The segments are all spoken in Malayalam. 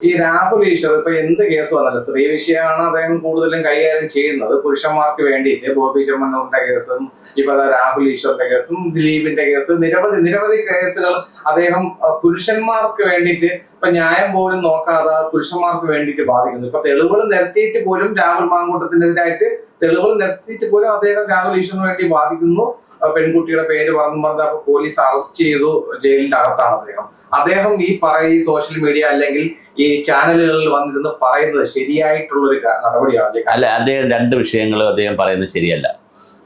ഈ രാഹുൽ ഈശ്വർ ഇപ്പൊ എന്ത് കേസ് വന്നാലും സ്ത്രീ വിഷയമാണ് അദ്ദേഹം കൂടുതലും കൈകാര്യം ചെയ്യുന്നത്. പുരുഷന്മാർക്ക് വേണ്ടിയിട്ട് ബോബി ചെമ്മണ്ണൂറിന്റെ കേസും ഇപ്പൊ രാഹുൽ ഈശ്വറിന്റെ കേസും ദിലീപിന്റെ കേസ് നിരവധി നിരവധി കേസുകൾ അദ്ദേഹം പുരുഷന്മാർക്ക് വേണ്ടിയിട്ട് ഇപ്പൊ ന്യായം പോലും നോക്കാതെ പുരുഷന്മാർക്ക് വേണ്ടിയിട്ട് ബാധിക്കുന്നു. ഇപ്പൊ തെളിവുകൾ നിരത്തിയിട്ട് പോലും രാഹുൽ മാങ്കൂട്ടത്തിനെതിരായിട്ട് തെളിവുകൾ നിരത്തിയിട്ട് പോലും അദ്ദേഹം രാഹുൽ ഈശ്വറിന് വേണ്ടി ബാധിക്കുന്നു. പെൺകുട്ടിയുടെ പേര് പറഞ്ഞു പറഞ്ഞ പോലീസ് അറസ്റ്റ് ചെയ്തു ജയിലിന്റെ അകത്താണ് അദ്ദേഹം. അദ്ദേഹം ഈ പറയ ഈ സോഷ്യൽ മീഡിയ അല്ലെങ്കിൽ ഈ ചാനലുകളിൽ വന്നിരുന്ന് പറയുന്നത് ശരിയായിട്ടുള്ള ഒരു നടപടിയാണ് അല്ല അദ്ദേഹം രണ്ട് വിഷയങ്ങളും അദ്ദേഹം പറയുന്നത് ശരിയല്ല.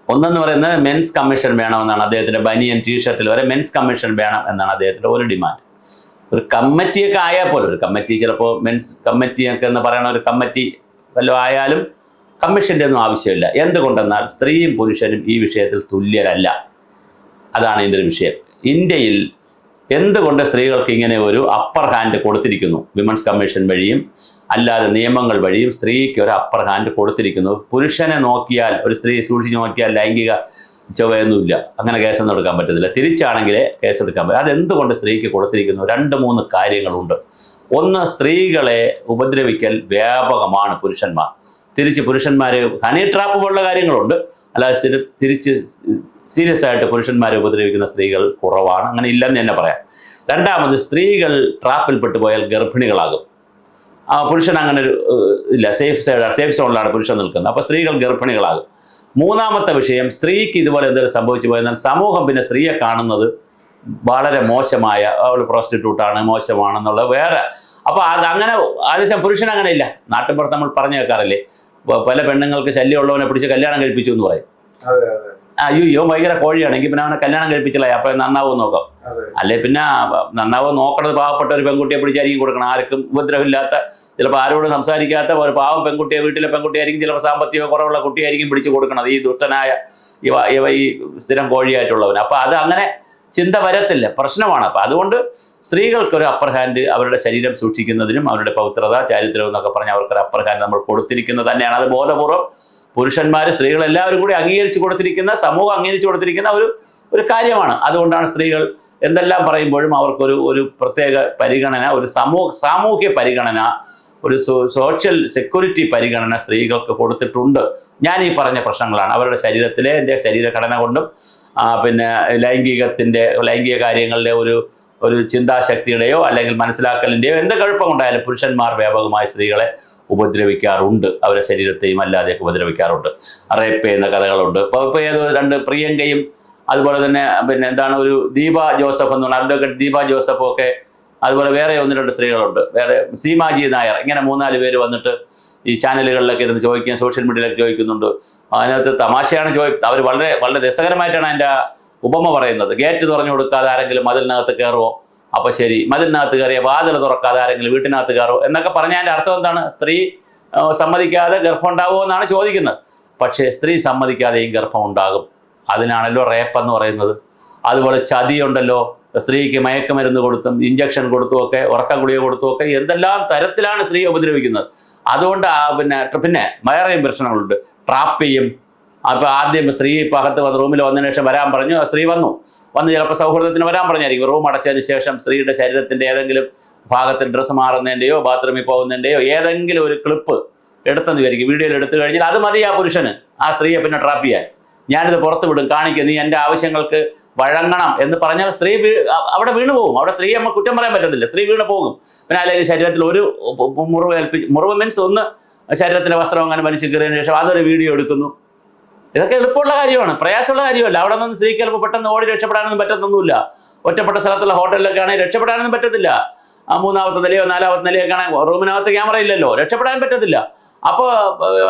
ഒന്നെന്ന് പറയുന്നത് മെൻസ് കമ്മീഷൻ വേണമെന്നാണ്. അദ്ദേഹത്തിന്റെ ബനിയൻ ടീഷർട്ടിൽ വരെ മെൻസ് കമ്മീഷൻ വേണം എന്നാണ് അദ്ദേഹത്തിന്റെ ഒരു ഡിമാൻഡ് ഒരു കമ്മിറ്റിയൊക്കെ ആയാൽ പോലും ഒരു കമ്മിറ്റി ചിലപ്പോൾ മെൻസ് കമ്മിറ്റിയൊക്കെ എന്ന് പറയുന്ന ഒരു കമ്മിറ്റി വല്ലതും ആയാലും കമ്മീഷന്റെ ഒന്നും ആവശ്യമില്ല. എന്തുകൊണ്ടെന്നാൽ സ്ത്രീയും പുരുഷനും ഈ വിഷയത്തിൽ തുല്യരല്ല. അതാണ് ഇതിന്റെ ഒരു വിഷയം. ഇന്ത്യയിൽ എന്തുകൊണ്ട് സ്ത്രീകൾക്ക് ഇങ്ങനെ ഒരു അപ്പർ ഹാൻഡ് കൊടുത്തിരിക്കുന്നു? വിമൻസ് കമ്മീഷൻ വഴിയും അല്ലാതെ നിയമങ്ങൾ വഴിയും സ്ത്രീക്ക് ഒരു അപ്പർ ഹാൻഡ് കൊടുത്തിരിക്കുന്നു. പുരുഷനെ നോക്കിയാൽ ഒരു സ്ത്രീ സൂക്ഷിച്ച് നോക്കിയാൽ ലൈംഗിക ചൊവ്വയൊന്നുമില്ല. അങ്ങനെ കേസൊന്നും എടുക്കാൻ പറ്റത്തില്ല. തിരിച്ചാണെങ്കിലേ കേസ് എടുക്കാൻ പറ്റും. അതെന്തുകൊണ്ട് സ്ത്രീക്ക് കൊടുത്തിരിക്കുന്നു? രണ്ട് മൂന്ന് കാര്യങ്ങളുണ്ട്. ഒന്ന് സ്ത്രീകളെ ഉപദ്രവിക്കൽ വ്യാപകമാണ് പുരുഷന്മാർ. തിരിച്ച് പുരുഷന്മാരെ ഹണി ട്രാപ്പ് പോലുള്ള കാര്യങ്ങളുണ്ട്. അല്ലാതെ തിരിച്ച് സീരിയസ് ആയിട്ട് പുരുഷന്മാരെ ഉപദ്രവിക്കുന്ന സ്ത്രീകൾ കുറവാണ്. അങ്ങനെ ഇല്ലെന്ന് തന്നെ പറയാം. രണ്ടാമത് സ്ത്രീകൾ ട്രാപ്പിൽപ്പെട്ടു പോയാൽ ഗർഭിണികളാകും. ആ പുരുഷൻ അങ്ങനെ ഒരു ഇല്ല സേഫ് സൈഡ് സേഫ് സോണിലാണ് പുരുഷൻ നിൽക്കുന്നത്. അപ്പോൾ സ്ത്രീകൾ ഗർഭിണികളാകും. മൂന്നാമത്തെ വിഷയം സ്ത്രീക്ക് ഇതുപോലെ എന്തെങ്കിലും സംഭവിച്ചു പോയെന്നാൽ സമൂഹം പിന്നെ സ്ത്രീയെ കാണുന്നത് വളരെ മോശമായ അവൾ പ്രോസ്റ്റിറ്റ്യൂട്ടാണ് മോശമാണെന്നുള്ള വേറെ അപ്പോൾ അത് അങ്ങനെ ആദ്യം പുരുഷൻ അങ്ങനെ ഇല്ല. നാട്ടിൻപുറത്ത് നമ്മൾ പറഞ്ഞു കേൾക്കാറില്ലേ? പല പെണ്ണുങ്ങൾക്ക് ശല്യമുള്ളവനെ പിടിച്ച് കല്യാണം കഴിപ്പിച്ചു എന്ന് പറയും. അയ്യോ യോ ഭയങ്കര കോഴിയാണെങ്കിൽ പിന്നെ അവനെ കല്യാണം കഴിപ്പിച്ചില്ല? അപ്പോൾ നന്നാവും നോക്കാം. അല്ലെ പിന്നെ നന്നാവും നോക്കണത് പാവപ്പെട്ട ഒരു പെൺകുട്ടിയെ പിടിച്ചായിരിക്കും കൊടുക്കണം. ആർക്കും ഉപദ്രവമില്ലാത്ത ചിലപ്പോൾ ആരോടും സംസാരിക്കാത്ത ഒരു പാവം പെൺകുട്ടിയെ വീട്ടിലെ പെൺകുട്ടിയായിരിക്കും ചിലപ്പോൾ സാമ്പത്തിക കുറവുള്ള കുട്ടിയായിരിക്കും പിടിച്ചു കൊടുക്കണത് ഈ ദുഷ്ടനായ ഇവ ഇവ ഈ സ്ഥിരം കോഴിയായിട്ടുള്ളവൻ. അപ്പോൾ അത് അങ്ങനെ ചിന്ത വരത്തില്ല. പ്രശ്നമാണ്. അപ്പം അതുകൊണ്ട് സ്ത്രീകൾക്കൊരു അപ്പർ ഹാൻഡ് അവരുടെ ശരീരം സൂക്ഷിക്കുന്നതിനും അവരുടെ പൗത്രത ചാരിത്രം എന്നൊക്കെ പറഞ്ഞ് അവർക്കൊരു അപ്പർ ഹാൻഡ് നമ്മൾ കൊടുത്തിരിക്കുന്നത് തന്നെയാണ്. അത് ബോധപൂർവം പുരുഷന്മാർ സ്ത്രീകൾ എല്ലാവരും കൂടി അംഗീകരിച്ചു കൊടുത്തിരിക്കുന്ന സമൂഹം അംഗീകരിച്ചു കൊടുത്തിരിക്കുന്ന ഒരു ഒരു കാര്യമാണ്. അതുകൊണ്ടാണ് സ്ത്രീകൾ എന്തെല്ലാം പറയുമ്പോഴും അവർക്കൊരു ഒരു പ്രത്യേക പരിഗണന ഒരു സമൂഹ സാമൂഹ്യ പരിഗണന ഒരു സോഷ്യൽ സെക്യൂരിറ്റി പരിഗണന സ്ത്രീകൾക്ക് കൊടുത്തിട്ടുണ്ട്. ഞാൻ ഈ പറഞ്ഞ പ്രശ്നങ്ങളാണ്. അവരുടെ ശരീരത്തിലെ എന്റെ ശരീരഘടന കൊണ്ടും പിന്നെ ലൈംഗികത്തിന്റെ ലൈംഗിക കാര്യങ്ങളുടെ ഒരു ഒരു ചിന്താശക്തിയുടെയോ അല്ലെങ്കിൽ മനസ്സിലാക്കലിന്റെയോ എന്ത് കുഴപ്പമുണ്ടായാലും പുരുഷന്മാർ വ്യാപകമായി സ്ത്രീകളെ ഉപദ്രവിക്കാറുണ്ട്. അവരുടെ ശരീരത്തെയും അല്ലാതെയൊക്കെ ഉപദ്രവിക്കാറുണ്ട്. റേപ്പ് ചെയ്യുന്ന കഥകളുണ്ട്. ഇപ്പോൾ ഇപ്പോൾ ഏതോ രണ്ട് പ്രിയങ്കയും അതുപോലെ തന്നെ പിന്നെ എന്താണ് ഒരു ദീപ ജോസഫ് എന്ന് പറഞ്ഞ അഡ്വക്കേറ്റ് ദീപ ജോസഫും ഒക്കെ അതുപോലെ വേറെ ഒന്ന് രണ്ട് സ്ത്രീകളുണ്ട്. വേറെ സീമാജി നായർ. ഇങ്ങനെ മൂന്നാൽ പേര് വന്നിട്ട് ഈ ചാനലുകളിലൊക്കെ ഇരുന്ന് ചോദിക്കുക സോഷ്യൽ മീഡിയയിലൊക്കെ ചോദിക്കുന്നുണ്ട്. അതിനകത്ത് തമാശയാണ് ചോദി അവർ വളരെ വളരെ രസകരമായിട്ടാണ് അതിന്റെ ഉപമ പറയുന്നത്. ഗേറ്റ് തുറന്നു കൊടുക്കാതെ ആരെങ്കിലും മതിലിനകത്ത് കയറുമോ അപ്പോൾ ശരി. മതിലിനകത്ത് കയറിയ വാതിൽ തുറക്കാതെ ആരെങ്കിലും വീട്ടിനകത്ത് കയറുമോ എന്നൊക്കെ പറഞ്ഞാൽ അതിന്റെ അർത്ഥം എന്താണ്? സ്ത്രീ സമ്മതിക്കാതെ ഗർഭം ഉണ്ടാവുമോ എന്നാണ് ചോദിക്കുന്നത്. പക്ഷേ സ്ത്രീ സമ്മതിക്കാതെയും ഗർഭം ഉണ്ടാകും. അതിനാണല്ലോ റേപ്പ് എന്ന് പറയുന്നത്. അതുപോലെ ചതിയുണ്ടല്ലോ. സ്ത്രീക്ക് മയക്കുമരുന്ന് കൊടുത്തും ഇഞ്ചക്ഷൻ കൊടുത്തും ഒക്കെ ഉറക്കം ഗുളിക കൊടുത്തും ഒക്കെ എന്തെല്ലാം തരത്തിലാണ് സ്ത്രീയെ ഉപദ്രവിക്കുന്നത്. അതുകൊണ്ട് ആ പിന്നെ പിന്നെ വേറെയും പ്രശ്നങ്ങളുണ്ട്. ട്രാപ്പ് ചെയ്യും അപ്പോൾ ആദ്യം സ്ത്രീ ഇപ്പോൾ അകത്ത് വന്ന് റൂമിൽ വന്നതിന് ശേഷം വരാൻ പറഞ്ഞു സ്ത്രീ വന്നു. വന്ന് ചിലപ്പോൾ സൗഹൃദത്തിന് വരാൻ പറഞ്ഞായിരിക്കും. റൂം അടച്ചതിന് ശേഷം സ്ത്രീയുടെ ശരീരത്തിന്റെ ഏതെങ്കിലും ഭാഗത്തിൽ ഡ്രസ്സ് മാറുന്നതിന്റെയോ ബാത്റൂമിൽ പോകുന്നതിന്റെയോ ഏതെങ്കിലും ഒരു ക്ലിപ്പ് എടുത്തെന്ന് വിചാരിക്കും. വീഡിയോയിൽ എടുത്തു കഴിഞ്ഞാൽ അത് മതി ആ പുരുഷന്. ആ സ്ത്രീയെ പിന്നെ ട്രാപ്പ് ചെയ്യാൻ. ഞാനിത് പുറത്ത് വിടും. കാണിക്കുക നീ എന്റെ ആവശ്യങ്ങൾക്ക് വഴങ്ങണം എന്ന് പറഞ്ഞാൽ സ്ത്രീ അവിടെ വീണു പോകും. അവിടെ സ്ത്രീ നമ്മൾ കുറ്റം പറയാൻ പറ്റത്തില്ല. സ്ത്രീ വീണ് പോകും. പിന്നെ അല്ലെങ്കിൽ ശരീരത്തിൽ ഒരു മുറിവ് ഏൽപ്പിച്ച് മുറിവ് മീൻസ് ഒന്ന് ശരീരത്തിലെ വസ്ത്രം അങ്ങനെ വലിച്ചു കയറിയതിന് ശേഷം അതൊരു വീഡിയോ എടുക്കുന്നു. ഇതൊക്കെ എളുപ്പമുള്ള കാര്യമാണ്. പ്രയാസമുള്ള കാര്യമല്ല. അവിടെ നിന്ന് സ്ത്രീക്ക് ചിലപ്പോൾ പെട്ടെന്ന് ഓടി രക്ഷപ്പെടാനൊന്നും പറ്റുന്നൊന്നുമില്ല ഒറ്റപ്പെട്ട സ്ഥലത്തുള്ള ഹോട്ടലിലൊക്കെ ആണെങ്കിൽ രക്ഷപ്പെടാനൊന്നും പറ്റത്തില്ല. മൂന്നാമത്തെ നിലയോ നാലാമത്തെ നിലയോ കാണാൻ റൂമിനകത്ത് ക്യാമറ ഇല്ലല്ലോ. രക്ഷപ്പെടാൻ പറ്റത്തില്ല. അപ്പോൾ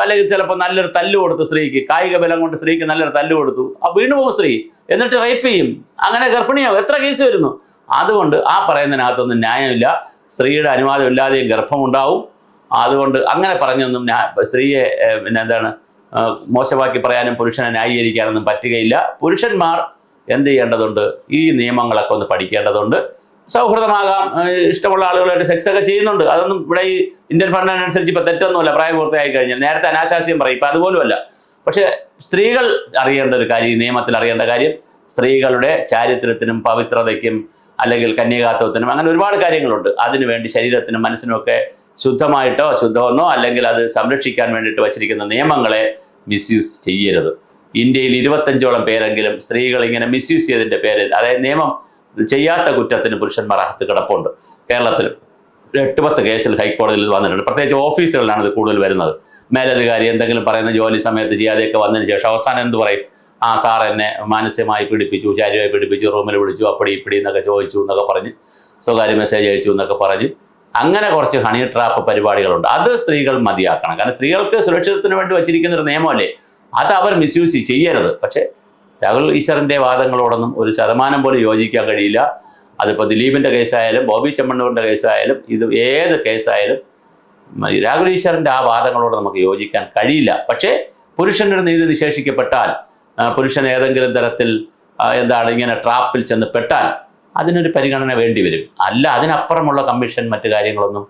അല്ലെങ്കിൽ ചിലപ്പോൾ നല്ലൊരു തല്ല് കൊടുത്തു സ്ത്രീക്ക് കായിക ബലം കൊണ്ട് സ്ത്രീക്ക് നല്ലൊരു തല്ല് കൊടുത്തു. ആ വീണു പോകും സ്ത്രീ. എന്നിട്ട് റേപ്പ് ചെയ്യും. അങ്ങനെ ഗർഭിണിയാവും. എത്ര കേസ് വരുന്നു? അതുകൊണ്ട് ആ പറയുന്നതിനകത്തൊന്നും ന്യായമില്ല. സ്ത്രീയുടെ അനുവാദം ഇല്ലാതെയും ഗർഭമുണ്ടാവും. അതുകൊണ്ട് അങ്ങനെ പറഞ്ഞൊന്നും സ്ത്രീയെ പിന്നെ എന്താണ് മോശമാക്കി പറയാനും പുരുഷനെ ന്യായീകരിക്കാനൊന്നും പറ്റുകയില്ല. പുരുഷന്മാർ എന്ത് ചെയ്യേണ്ടതുണ്ട്? ഈ നിയമങ്ങളൊക്കെ ഒന്ന് പഠിക്കേണ്ടതുണ്ട്. സൗഹൃദമാകാം ഇഷ്ടമുള്ള ആളുകളായിട്ട് സെക്സ് ഒക്കെ ചെയ്യുന്നുണ്ട്. അതൊന്നും ഇവിടെ ഈ ഇന്ത്യൻ ഫണ്ടിനനുസരിച്ച് ഇപ്പം തെറ്റൊന്നുമല്ല പ്രായപൂർത്തിയായി കഴിഞ്ഞാൽ നേരത്തെ അനാശാസ്യം പറയും ഇപ്പം അതുപോലുമല്ല. പക്ഷേ സ്ത്രീകൾ അറിയേണ്ട ഒരു കാര്യം നിയമത്തിൽ അറിയേണ്ട കാര്യം സ്ത്രീകളുടെ ചാരിത്രത്തിനും പവിത്രതയ്ക്കും അല്ലെങ്കിൽ കന്യകാത്വത്തിനും അങ്ങനെ ഒരുപാട് കാര്യങ്ങളുണ്ട്. അതിനുവേണ്ടി ശരീരത്തിനും മനസ്സിനും ഒക്കെ ശുദ്ധമായിട്ടോ ശുദ്ധമെന്നോ അല്ലെങ്കിൽ അത് സംരക്ഷിക്കാൻ വേണ്ടിയിട്ട് വച്ചിരിക്കുന്ന നിയമങ്ങളെ മിസ്യൂസ് ചെയ്യരുത്. ഇന്ത്യയിൽ ഇരുപത്തഞ്ചോളം പേരെങ്കിലും സ്ത്രീകൾ ഇങ്ങനെ മിസ്യൂസ് ചെയ്തതിന്റെ പേരിൽ അതായത് നിയമം ചെയ്യാത്ത കുറ്റത്തിന് പുരുഷന്മാർ അകത്ത് കിടപ്പുണ്ട്. കേരളത്തിൽ എട്ട് പത്ത് കേസിൽ ഹൈക്കോടതിയിൽ വന്നിട്ടുണ്ട്. പ്രത്യേകിച്ച് ഓഫീസുകളിലാണ് ഇത് കൂടുതൽ വരുന്നത്. മേലധികാരി എന്തെങ്കിലും പറയുന്ന ജോലി സമയത്ത് ചെയ്യാതെയൊക്കെ വന്നതിന് ശേഷം അവസാനം എന്ത് പറയും? ആ സാർ എന്നെ മാനസികമായി പീഡിപ്പിച്ചു ശാരീരികമായി പീഡിപ്പിച്ചു റൂമിൽ വിളിച്ചു അപ്പടി ഇപ്പടി എന്നൊക്കെ ചോദിച്ചു എന്നൊക്കെ പറഞ്ഞ് സ്വകാര്യ മെസ്സേജ് അയച്ചു എന്നൊക്കെ പറഞ്ഞ് അങ്ങനെ കുറച്ച് ഹണി ട്രാപ്പ് പരിപാടികളുണ്ട്. അത് സ്ത്രീകൾ മതിയാക്കണം. കാരണം സ്ത്രീകൾക്ക് സുരക്ഷിതത്തിന് വേണ്ടി വച്ചിരിക്കുന്ന ഒരു നിയമമല്ലേ? അത് അവർ മിസ്യൂസ് ചെയ്യരുത്. പക്ഷേ രാഹുൽ ഈശ്വറിന്റെ വാദങ്ങളോടൊന്നും ഒരു ശതമാനം പോലും യോജിക്കാൻ കഴിയില്ല. അതിപ്പോൾ ദിലീപിന്റെ കേസായാലും ബോബി ചെമ്മണ്ണൂരിന്റെ കേസായാലും ഇത് ഏത് കേസായാലും രാഹുൽ ഈശ്വറിന്റെ ആ വാദങ്ങളോട് നമുക്ക് യോജിക്കാൻ കഴിയില്ല. പക്ഷേ പുരുഷന്റെ നീതി നിശേഷിക്കപ്പെട്ടാൽ പുരുഷൻ ഏതെങ്കിലും തരത്തിൽ എന്താണ് ഇങ്ങനെ ട്രാപ്പിൽ ചെന്ന് പെട്ടാൽ അതിനൊരു പരിഗണന വേണ്ടി വരും. അല്ല അതിനപ്പുറമുള്ള കമ്മീഷൻ മറ്റു കാര്യങ്ങളൊന്നും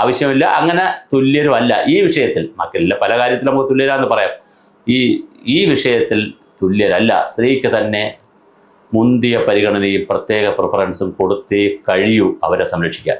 ആവശ്യമില്ല. അങ്ങനെ തുല്യരുമല്ല. ഈ വിഷയത്തിൽ മക്കളില്ല പല കാര്യത്തിലും നമുക്ക് തുല്യരാന്ന് പറയാം. ഈ ഈ വിഷയത്തിൽ തുല്യരല്ല സ്ത്രീക്ക് തന്നെ മുന്തിയ പരിഗണനയും പ്രത്യേക പ്രിഫറൻസും കൊടുത്തേ കഴിയൂ അവരെ സംരക്ഷിക്കാൻ.